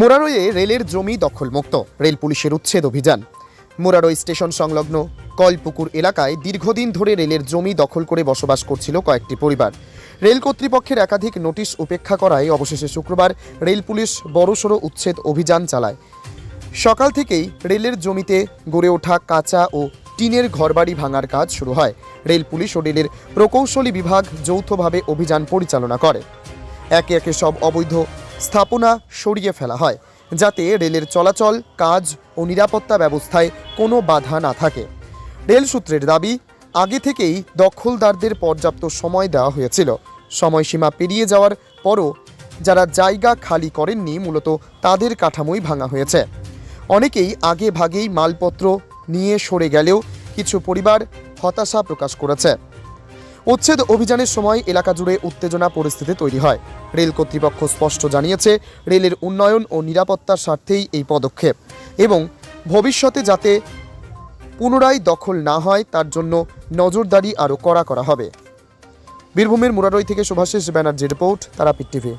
মোরারোয়ে রেলের জমি দখলমুক্ত, রেল পুলিশের উচ্ছেদ অভিযান। মোরারোই স্টেশন সংলগ্ন কলপুকুর এলাকায় দীর্ঘদিন ধরে রেলের জমি দখল করে বসবাস করছিল কয়েকটি পরিবার। রেল কর্তৃপক্ষের একাধিক নোটিশ উপেক্ষা করায় অবশেষে শুক্রবার রেল পুলিশ বড়সড় উচ্ছেদ অভিযান চালায়। সকাল থেকেই রেলের জমিতে গড়ে ওঠা কাঁচা ও টিনের ঘরবাড়ি ভাঙার কাজ শুরু হয়। রেল পুলিশ ও রেলের প্রকৌশলী বিভাগ যৌথভাবে অভিযান পরিচালনা করে। একে একে সব অবৈধ স্থাপনা সরিয়ে ফেলা হয়, যাতে রেলের চলাচল, কাজ ও নিরাপত্তা ব্যবস্থায় কোনো বাধা না থাকে। রেল সূত্রের দাবি, আগে থেকেই দখলদারদের পর্যাপ্ত সময় দেওয়া হয়েছিল। সময়সীমা পেরিয়ে যাওয়ার পরও যারা জায়গা খালি করেননি, মূলত তাদের কাঠামোই ভাঙা হয়েছে। অনেকেই আগে ভাগেই মালপত্র নিয়ে সরে গেলেও কিছু পরিবার হতাশা প্রকাশ করেছে। উচ্ছেদ অভিযানের সময় এলাকা জুড়ে উত্তেজনা পরিস্থিতি তৈরি হয়। রেল কর্তৃপক্ষ স্পষ্ট জানিয়েছে, রেলের উন্নয়ন ও নিরাপত্তার স্বার্থেই এই পদক্ষেপ এবং ভবিষ্যতে যাতে পুনরায় দখল না হয়, তার জন্য নজরদারি আরও কড়া করা হবে। বীরভূমের মুরারই থেকে শুভাশিস ব্যানার্জি রিপোর্ট, তারাপীঠ টিভি।